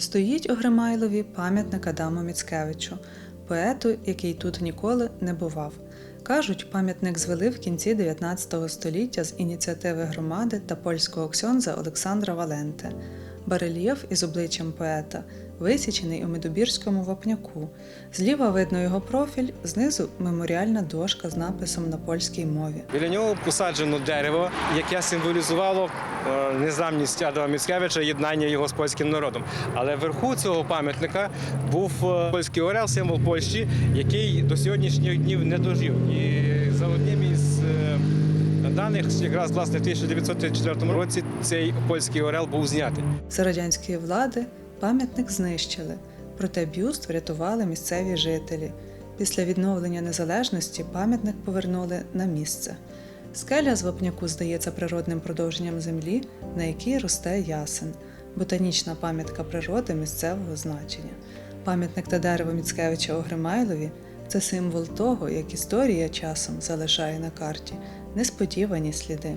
Стоїть у Гримайлові пам'ятник Адаму Міцкевичу, поету, який тут ніколи не бував. Кажуть, пам'ятник звели в кінці 19 століття з ініціативи громади та польського ксьонза Олександра Валенте. Барельєф із обличчям поета висічений у Медобірському вапняку. Зліва видно його профіль, знизу меморіальна дошка з написом на польській мові. Біля нього посаджено дерево, яке символізувало е, незламність Адама Міцкевича, єднання його з польським народом. Але вверху цього пам'ятника був е, польський орел, символ Польщі, який до сьогоднішніх днів не дожив. І за одним із е, даних, якраз власне в 1904 році цей польський орел був знятий. За радянської влади пам'ятник знищили, проте бюст врятували місцеві жителі. Після відновлення незалежності пам'ятник повернули на місце. Скеля з вапняку здається природним продовженням землі, на якій росте ясен, ботанічна пам'ятка природи місцевого значення. Пам'ятник та дерево Міцкевича у Гримайлові це символ того, як історія часом залишає на карті несподівані сліди.